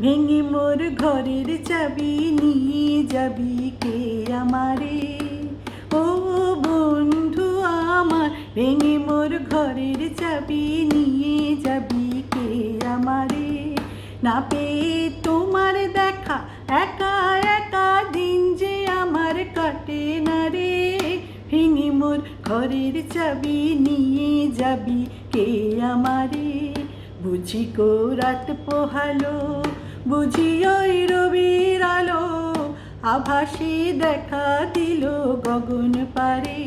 ভেঙে মোর ঘরের চাবি, নিয়ে যাবি কে আমারে? ও বন্ধু আমার, ভেঙে মোর ঘরের চাবি, নিয়ে যাবি কে আমারে? না পেয়ে তোমার দেখা, একা একা দিন যে আমার কাটে না রে। ভেঙে মোর ঘরের চাবি, নিয়ে যাবি কে আমারে? বুঝি কো রাত পোহালো বুঝি ওই রবির আলো, আভাসে দেখা দিল গগন পারে।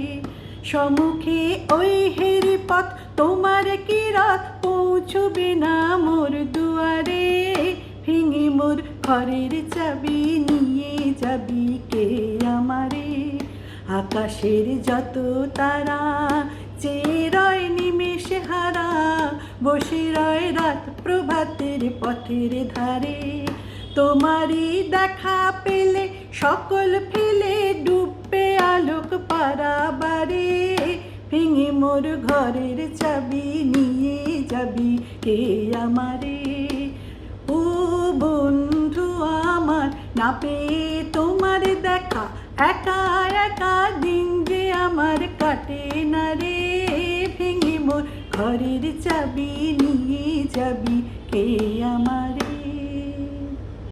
সম্মুখে ওই হেরি পথ তোমার কি রাত পৌঁছবে না মোর দুয়ারে। ভেঙে মোর ঘরের চাবি, নিয়ে যাবি কে আমারে? আকাশের যত তারা চেয়ে বসে রয় রাত প্রভাতের পথের ধারে, তোমারই দেখা পেলে, সকল ফেলে ডুববে আলোক পারাবারে ভেঙে মোর ঘরের চাবি নিয়ে যাবি কে আমারে? ও বন্ধু আমার, না পেয়ে তোমার দেখা, একা একা দিন যে আমার কাটে না রে। ভেঙে মোর ঘরের চাবি নিয়ে যাবি কে আমারে